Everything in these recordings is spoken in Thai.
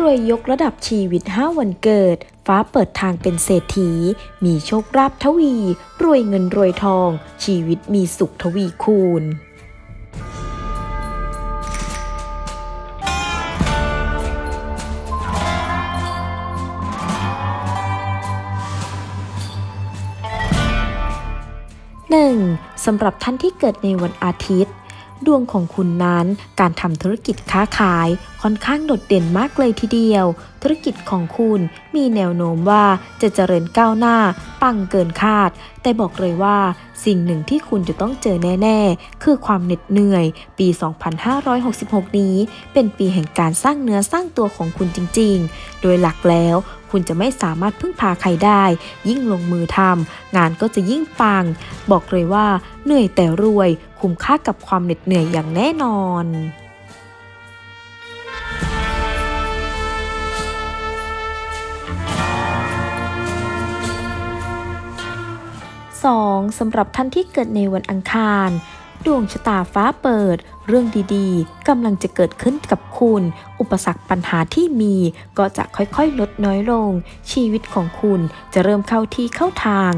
รวยยกระดับชีวิต 5 วันเกิด ฟ้าเปิดทางเป็นเศรษฐี มีโชคราบทวี รวยเงินรวยทอง ชีวิตมีสุขทวีคูณ 1. สำหรับท่านที่เกิดในวันอาทิตย์ ดวงของคุณนั้นการทำธุรกิจค้าขายค่อนข้างโดดเด่นมากเลยทีเดียว ธุรกิจของคุณมีแนวโน้มว่าจะเจริญก้าวหน้า ปังเกินคาด แต่บอกเลยว่าสิ่งหนึ่งที่คุณจะต้องเจอแน่ ๆ คือความเหน็ดเหนื่อย ปี 2566 นี้ เป็นปีแห่งการสร้างเนื้อสร้างตัวของคุณจริง ๆ โดยหลักแล้วคุณจะไม่สามารถพึ่งพาใครได้ ยิ่งลงมือทำงานก็จะยิ่งปัง บอกเลยว่าเหนื่อยแต่รวย คุ้มค่ากับความเหน็ดเหนื่อยอย่างแน่นอน 2. สำหรับท่านที่เกิดในวันอังคาร ดวงชะตาฟ้าเปิด เรื่องดีๆกำลังจะเกิดขึ้นกับคุณ อุปสรรคปัญหาที่มีก็จะค่อยๆ ลดน้อยลง ชีวิตของคุณจะเริ่มเข้าที่เข้าทาง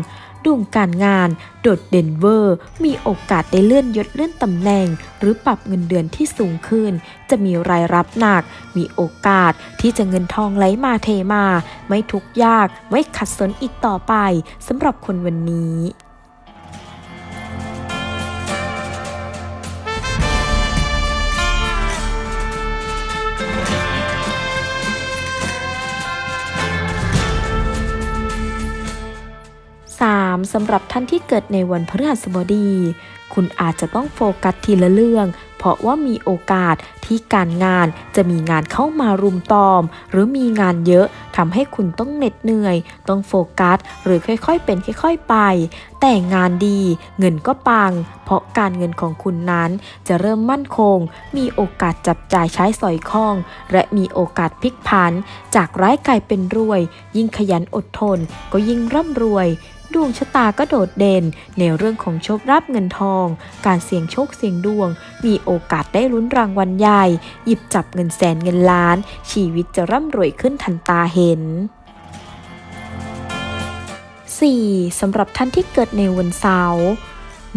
ดวงการงาน โดดเด่นเวอร์ มีโอกาสได้เลื่อนยศเลื่อนตำแหน่ง หรือปรับเงินเดือนที่สูงขึ้น จะมีรายรับหนัก มีโอกาสที่จะเงินทองไหลมาเทมา ไม่ทุกยาก ไม่ขัดสนอีกต่อไปสำหรับคนวันนี้ สำหรับท่านที่เกิดในวันพฤหัสบดี คุณอาจจะต้องโฟกัสทีละเรื่อง เพราะว่ามีโอกาสที่การงานจะมีงานเข้ามารุมตอม หรือมีงานเยอะทำให้คุณต้องเหน็ดเหนื่อย ต้องโฟกัส หรือค่อยๆ เป็นค่อย ๆ ไป แต่งานดี เงินก็ปัง เพราะการเงินของคุณนั้นจะเริ่มมั่นคง มีโอกาสจับจ่ายใช้สอยคล่อง และมีโอกาสพลิกผัน จากร้ายกลายเป็นรวย ยิ่งขยันอดทน ก็ยิ่งร่ำรวย ดวงชะตาก็โดดเด่น ในเรื่องของโชครับเงินทอง การเสี่ยงโชคเสี่ยงดวง มีโอกาสได้ลุ้นรางวัลใหญ่ หยิบจับเงินแสนเงินล้าน ชีวิตจะร่ำรวยขึ้นทันตาเห็น 4. สำหรับท่านที่เกิดในวันเสาร์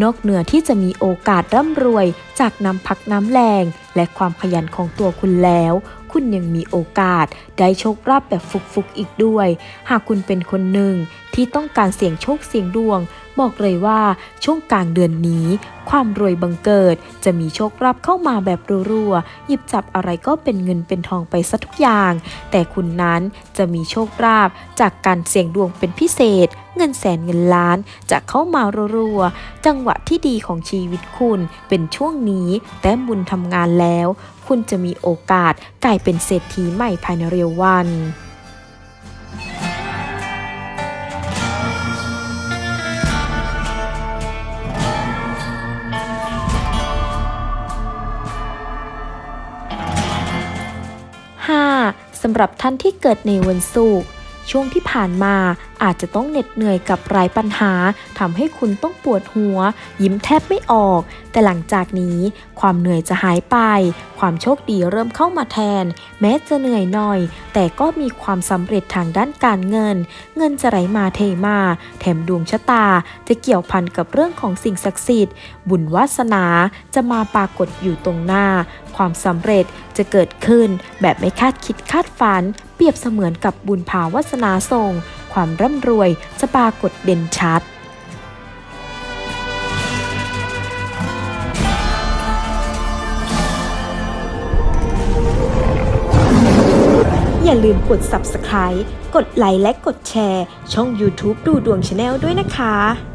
นอกเหนือที่จะมีโอกาสร่ำรวยจากน้ำพักน้ำแรง และความขยันของตัวคุณแล้ว คุณยังมีโอกาส ได้โชคลาภแบบฟุกๆอีกด้วย หากคุณเป็นคนหนึ่งที่ต้องการเสี่ยงโชคเสี่ยงดวง บอกเลยว่าช่วงกลางเดือนนี้ ความรวยบังเกิด จะมีโชคลาภเข้ามาแบบรัวๆหยิบจับอะไรก็เป็นเงินเป็นทองไปซะทุกอย่าง แต่คุณนั้นจะมีโชคลาภจากการเสี่ยงดวงเป็นพิเศษ เงินแสนเงินล้านจะเข้ามารัวๆจังหวะที่ดีของชีวิตคุณเป็นช่วงนี้แต้มบุญทำงานแล้ว คุณจะมีโอกาสกลายเป็นเศรษฐีใหม่ภายในเร็ววัน สำหรับท่านที่เกิดในวันศุกร์ ช่วงที่ผ่านมาอาจจะต้องเหน็ดเหนื่อยกับหลายปัญหาทำให้คุณต้องปวดหัว ยิ้มแทบไม่ออก แต่หลังจากนี้ ความเหนื่อยจะหายไป ความโชคดีเริ่มเข้ามาแทน แม้จะเหนื่อยหน่อย แต่ก็มีความสำเร็จทางด้านการเงิน เงินจะไหลมาเทมา แถมดวงชะตาจะเกี่ยวพันกับเรื่องของสิ่งศักดิ์สิทธิ์ บุญวาสนาจะมาปรากฏอยู่ตรงหน้า ความสำเร็จจะเกิดขึ้นแบบไม่คาดคิดคาดฝัน เปรียบเสมือนกับบุญภาวาสนาส่งความร่ำรวยจะปรากฏเด่นชัดอย่าลืมกด subscribe กดไลค์และกดแชร์ ช่อง YouTube ดูดวงชาแนลด้วยนะคะ